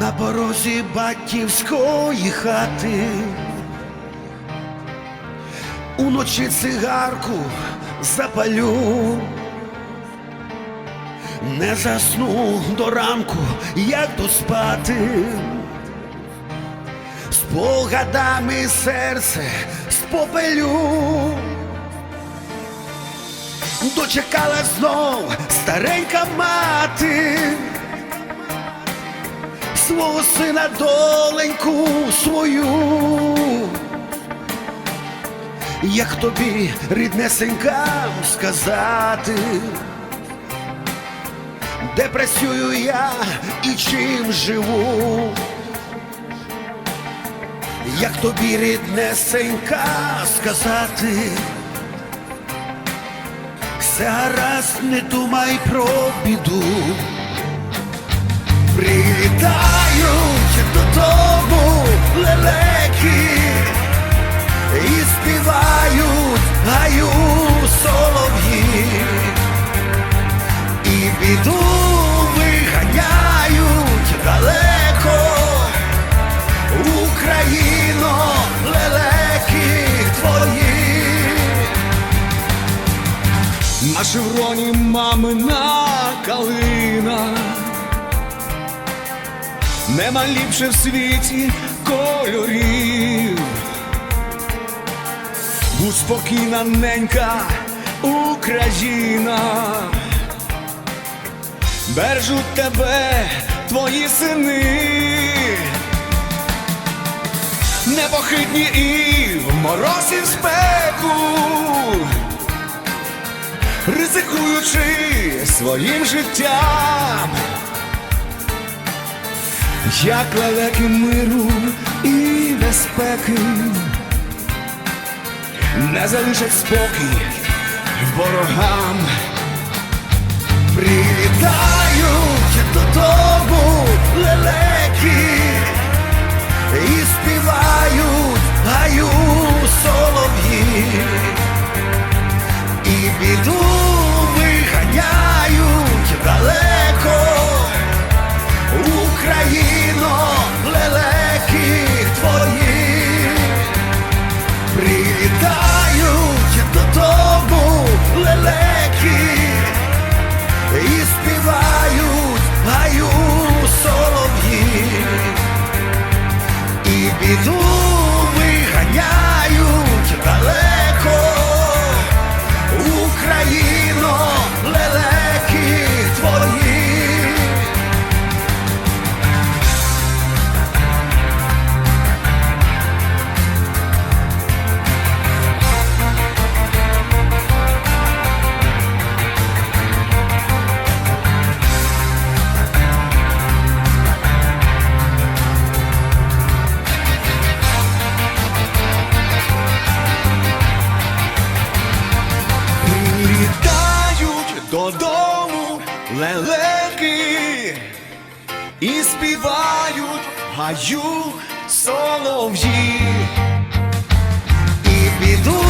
на порозі батьківської хати. Уночі цигарку запалю, не засну до ранку, як доспати. Спогадами серце спопелю. Дочекала знов старенька мати свого сина доленьку свою. Як тобі ріднесенькам сказати, де працюю я і чим живу? Як тобі ріднесенька сказати? Все гаразд, не думай про біду. Прилітають додому лелеки і співають гаю солов'ї, і біду виганяють далеко. Україно, лелеки твої. На шевроні мамина калина, нема ліпше в світі кольорів. Будь спокійна, ненька Україна, бережуть тебе твої сини, непохитні і в мороз в спеку. Ризикуючи своїм життям, як лелеки миру і безпеки, не залишать спокій ворогам. Прилітають додому лелеки і співають лелеки і співають гаю солов'ї. І біду